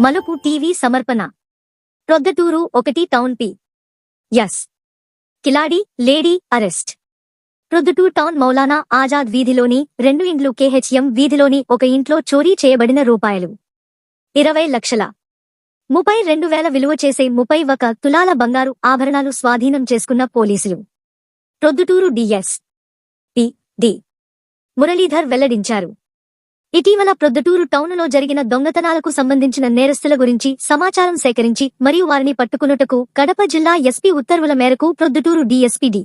మలుపు టీవీ సమర్పణ. ప్రొద్దటూరు ఒకటి town P. S. కిలాడి lady arrest. Proddatur town Maulana Azad వీధిలోని రెండు ఇండ్లు కేహెచ్ఎం వీధిలోని ఒక ఇంట్లో చోరీ చేయబడిన రూపాయలు. ఇరవై లక్షల. ముప్పై రెండు వేల విలువ చేసే ముప్పై ఒక తులాల బంగారు ఆభరణాలు స్వాధీనం చేసుకున్న పోలీసులు. Proddatur DS P. D. Muralidhar వెల్లడించారు. ఇటీవల ప్రొద్దుటూరు టౌనులో జరిగిన దొంగతనాలకు సంబంధించిన నేరస్తుల గురించి సమాచారం సేకరించి మరియు వారిని పట్టుకున్నటకు కడప జిల్లా ఎస్పీ ఉత్తర్వుల మేరకు ప్రొద్దుటూరు డీఎస్పీడి.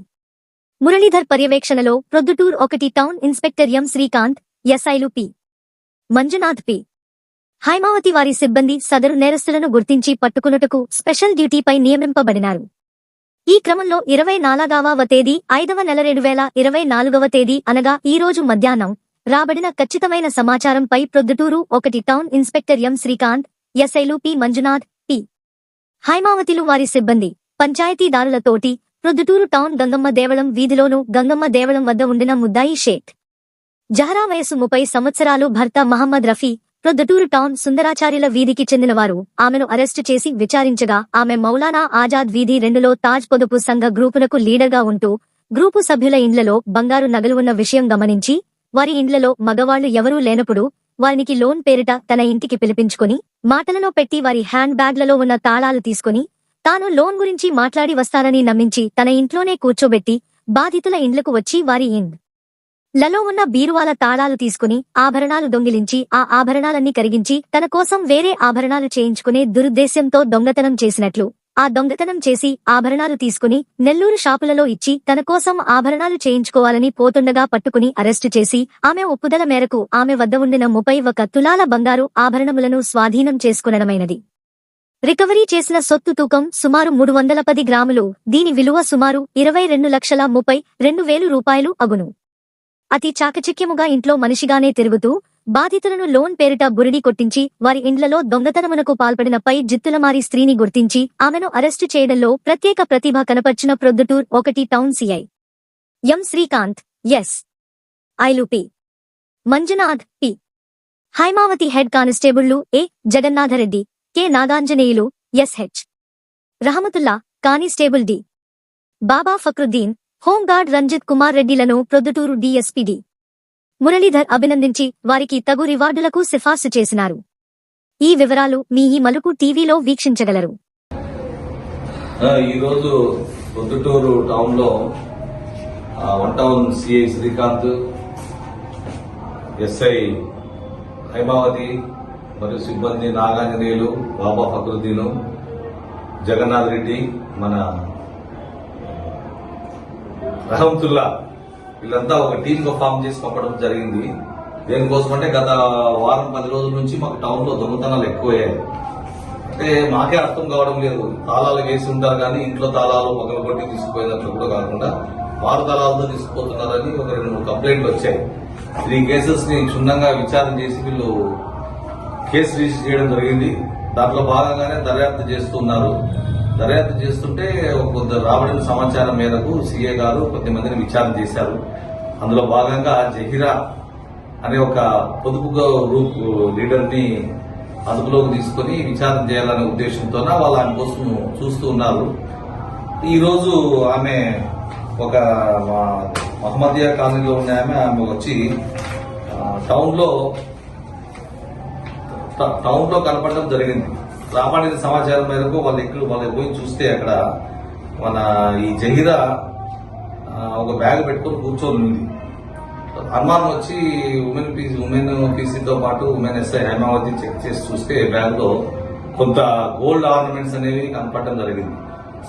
మురళీధర్ పర్యవేక్షణలో ప్రొద్దుటూరు ఒకటి టౌన్ ఇన్స్పెక్టర్ ఎం శ్రీకాంత్ ఎస్ఐలు పి. మంజునాథ్ పి. హైమావతి వారి సిబ్బంది సదరు నేరస్తులను గుర్తించి పట్టుకున్నటకు స్పెషల్ డ్యూటీపై నియమింపబడినారు. ఈ క్రమంలో ఇరవై నాలుగవ తేదీ ఐదవ నెల రెండు వేల ఇరవై నాలుగవ తేదీ అనగా ఈ రోజు మధ్యాహ్నం రాబడిన ఖచ్చితమైన సమాచారంపై ప్రొద్దుటూరు ఒకటి టౌన్ ఇన్స్పెక్టర్ ఎం శ్రీకాంత్ ఎస్ఐలు పి మంజునాథ్ పి. హైమావతిలు వారి సిబ్బంది పంచాయతీదారులతోటి ప్రొద్దుటూరు టౌన్ గంగమ్మ దేవళం వీధిలోను గంగమ్మ దేవళం వద్ద ఉండిన ముద్దాయి షేక్. జహరా వయసు ముప్పై సంవత్సరాలు భర్త మహమ్మద్ రఫీ ప్రొద్దుటూరు టౌన్ సుందరాచార్యుల వీధికి చెందినవారు. ఆమెను అరెస్టు చేసి విచారించగా ఆమె మౌలానా ఆజాద్ వీధి రెండులో తాజ్ పొదుపు సంఘ గ్రూపునకు లీడర్గా ఉంటూ గ్రూపు సభ్యుల ఇండ్లలో బంగారు నగలు ఉన్న విషయం గమనించి వారి ఇండ్లలో మగవాళ్ళు ఎవరూ లేనప్పుడు వారికి లోన్ పేరిట తన ఇంటికి పిలిపించుకుని మాటలలో పెట్టి వారి హ్యాండ్ బ్యాగ్లలో ఉన్న తాళాలు తీసుకుని తాను లోన్ గురించి మాట్లాడి వస్తానని నమ్మించి తన ఇంట్లోనే కూర్చోబెట్టి బాధితుల ఇండ్లకు వచ్చి వారి ఇండ్లలో ఉన్న బీరువాల తాళాలు తీసుకుని ఆభరణాలు దొంగిలించి ఆ ఆభరణాలన్నీ కరిగించి తన కోసం వేరే ఆభరణాలు చేయించుకునే దురుద్దేశ్యంతో దొంగతనం చేసినట్లు ఆ దొంగతనం చేసి ఆభరణాలు తీసుకుని నెల్లూరు షాపులలో ఇచ్చి తన కోసం ఆభరణాలు చేయించుకోవాలని పోతుండగా పట్టుకుని అరెస్టు చేసి ఆమె ఒప్పుదల మేరకు ఆమె వద్ద ఉండిన ముప్పై ఒక తులాల బంగారు ఆభరణములను స్వాధీనం చేసుకునడమైనది. రికవరీ చేసిన సొత్తు తూకం సుమారు మూడు వందల పది గ్రాములు దీని విలువ సుమారు ఇరవై రెండు లక్షల ముప్పై రెండు వేలు రూపాయలు అగును. అతి చాకచక్యముగా ఇంట్లో మనిషిగానే తిరుగుతూ బాధితులను లోన్ పేరిట బురిడి కొట్టించి వారి ఇండ్లలో దొంగతనమునకు పాల్పడినపై జిత్తులమారి స్త్రీని గుర్తించి ఆమెను అరెస్టు చేయడంలో ప్రత్యేక ప్రతిభ కనపర్చిన ప్రొద్దుటూర్ ఒకటి town CI M. Srikanth S. Ailu P. Manjunath P. Haimavathi head కానిస్టేబుళ్ళు A. Jagannathareddy K. Naganjaneyulu SH Rahamatulla constable D. Baba Fakruddin home guard Ranjith Kumar రెడ్డిలను Proddatur డీఎస్పీడి మురళీధర్ అభినందించి వారికి తగు రివార్డులకు సిఫార్సు చేసినారు. ఈ వివరాలు మీ ఈ మలుపు టీవీలో వీక్షించగలరు. ఈరోజు పొద్దుటూరు టౌన్లో one town CI Srikanth SI Haimavathi మరియు సిబ్బంది నాగాంజనేయులు బాబా ఫక్రుద్దీను జగన్నాథ్ రెడ్డి మన రహంతుల్లా వీళ్ళంతా ఒక టీమ్గా ఫామ్ చేసి పంపడం జరిగింది. దేనికోసం అంటే గత వారం పది రోజుల నుంచి మాకు టౌన్లో దొంగతనాలు ఎక్కువయ్యాయి. అంటే మాకే అర్థం కావడం లేదు. తాళాలు వేసి ఉంటారు కానీ ఇంట్లో తాళాలు పగలగొట్టి తీసుకుపోయినట్లు కూడా కాకుండా వారు తాళాలతో తీసుకుపోతున్నారని ఒక రెండు మూడు కంప్లైంట్లు వచ్చాయి. త్రీ కేసెస్ని క్షుణ్ణంగా విచారణ చేసి వీళ్ళు కేసు రిజిస్టర్ చేయడం జరిగింది. దాంట్లో భాగంగానే దర్యాప్తు చేస్తున్నారు. దర్యాప్తు చేస్తుంటే కొంత రాబడిన సమాచారం మేరకు సీఏ గారు కొద్దిమందిని విచారణ చేశారు. అందులో భాగంగా జహీరా అనే ఒక పొదుపు గ్రూప్ లీడర్ని అదుపులోకి తీసుకొని విచారణ చేయాలనే ఉద్దేశంతో వాళ్ళు ఆమె కోసం చూస్తూ ఉన్నారు. ఈరోజు ఆమె ఒక మా మహమ్మదియా కాలనీలో ఉన్న ఆమె ఆమె వచ్చి టౌన్లో టౌన్లో కనపడడం జరిగింది. రాబడిన సమాచారం మేరకు వాళ్ళ ఎక్కడ వాళ్ళకి పోయి చూస్తే అక్కడ మన ఈ జహీరా ఒక బ్యాగ్ పెట్టుకొని కూర్చొని ఉంది. అనుమానం వచ్చి ఉమెన్ పీసీ ఉమెన్ పీసీతో పాటు ఉమెన్ ఎస్ఐ హైమావతి చెక్ చేసి చూస్తే బ్యాగ్లో కొంత గోల్డ్ ఆర్నమెంట్స్ అనేవి కనపడటం జరిగింది.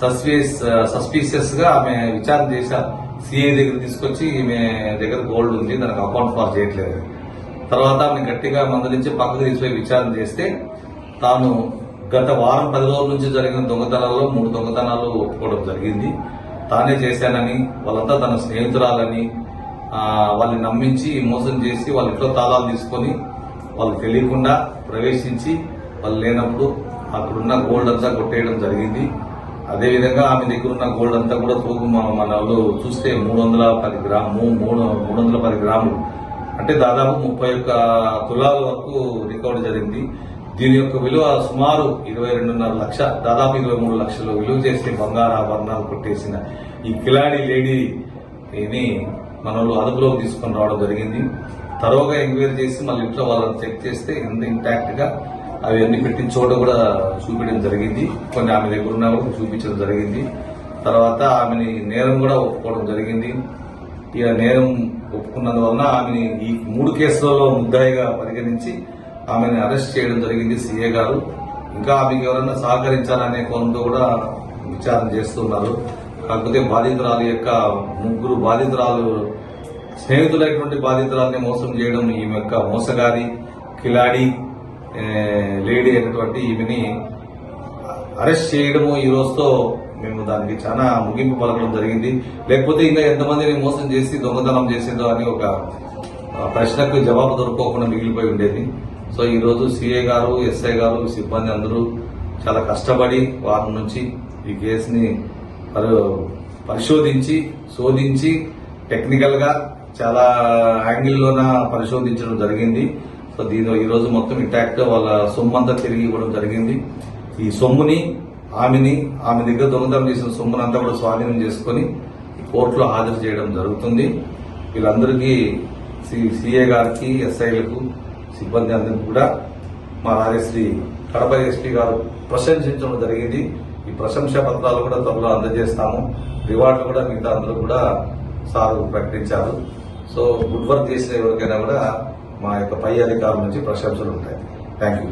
సస్పీస్ సస్పీషియస్గా ఆమె విచారణ చేశారు. సిఐ దగ్గర తీసుకొచ్చి ఈమె దగ్గర గోల్డ్ ఉంది దానికి అకౌంట్ ఫార్ చేయట్లేదు. తర్వాత ఆమె గట్టిగా మందలించి పక్కకు తీసిపోయి విచారణ చేస్తే తాను గత వారం పది రోజుల నుంచి జరిగిన దొంగతనాల్లో మూడు దొంగతనాలు ఒప్పుకోవడం జరిగింది. తానే చేశానని వాళ్ళంతా తన స్నేహితురాలని వాళ్ళని నమ్మించి మోసం చేసి వాళ్ళ ఇంట్లో తాళాలు తీసుకొని వాళ్ళకి తెలియకుండా ప్రవేశించి వాళ్ళు లేనప్పుడు అక్కడున్న గోల్డ్ అంతా కొట్టేయడం జరిగింది. అదేవిధంగా ఆమె దగ్గర ఉన్న గోల్డ్ అంతా కూడా తూగు మన వాళ్ళు చూస్తే మూడు వందల పది గ్రాము మూడు మూడు వందల పది గ్రాములు. అంటే దాదాపు ముప్పై ఒక్క తులాల వరకు రికార్డు జరిగింది. దీని యొక్క విలువ సుమారు ఇరవై రెండున్నర లక్ష దాదాపు ఇరవై మూడు లక్షలు విలువ చేసే బంగారు ఆభరణాలు కొట్టేసిన ఈ కిలాడి లేడీని మనలో అదుపులోకి తీసుకొని రావడం జరిగింది. తరోగా ఎంక్వైరీ చేసి మళ్ళీ ఇంట్లో వాళ్ళని చెక్ చేస్తే ఎంత ఇంటాక్ట్గా అవి అన్ని పెట్టిన చోట కూడా చూపించడం జరిగింది. కొన్ని ఆమె దగ్గర ఉన్నా కూడా చూపించడం జరిగింది. తర్వాత ఆమెని నేరం కూడా ఒప్పుకోవడం జరిగింది. ఇక నేరం ఒప్పుకున్నందువలన ఆమెని ఈ మూడు కేసులలో ముద్దాయిగా పరిగణించి ఆమెను అరెస్ట్ చేయడం జరిగింది సీఏ గారు. ఇంకా ఆమెకి ఎవరైనా సహకరించాలనే కోణంతో కూడా విచారణ చేస్తున్నారు. కాకపోతే బాధితురాలు యొక్క ముగ్గురు బాధితురాలు స్నేహితులైనటువంటి బాధితురాల్ని మోసం చేయడం ఈమె యొక్క మోసగారి కిలాడి లేడీ అయినటువంటి ఈమెని అరెస్ట్ చేయడము ఈ రోజుతో మేము దానికి చాలా ముగింపు పలకడం జరిగింది. లేకపోతే ఇంకా ఎంతమందిని మోసం చేసి దొంగతనం చేసిందో అని ఒక ప్రశ్నకు జవాబు దొరకకుండా మిగిలిపోయి ఉండేది. సో ఈరోజు సీఏ గారు ఎస్ఐ గారు సిబ్బంది అందరూ చాలా కష్టపడి వారి నుంచి ఈ కేసుని పరి- పరిశోధించి శోధించి టెక్నికల్గా చాలా యాంగిల్లోన పరిశోధించడం జరిగింది. సో దీనిలో ఈరోజు మొత్తం ఇంటాక్ట్ వాళ్ళ సొమ్ము అంతా తిరిగి ఇవ్వడం జరిగింది. ఈ సొమ్ముని ఆమెని ఆమె దగ్గర దొంగతనం చేసిన సొమ్మును అంతా కూడా స్వాధీనం చేసుకొని ఈ కోర్టులో హాజరు చేయడం జరుగుతుంది. వీళ్ళందరికీ సిఏ గారికి ఎస్ఐలకు సిబ్బంది అందరికీ కూడా మా రాజశ్రీ కడప ఎస్పీ గారు ప్రశంసించడం జరిగింది. ఈ ప్రశంసా పత్రాలు కూడా త్వరలో అందజేస్తాము. రివార్డులు కూడా మిగతా అందరూ కూడా సార్ ప్రకటించారు. సో గుడ్ వర్క్ చేసిన ఎవరికైనా కూడా మా యొక్క పై అధికారుల నుంచి ప్రశంసలు ఉంటాయి. Thank you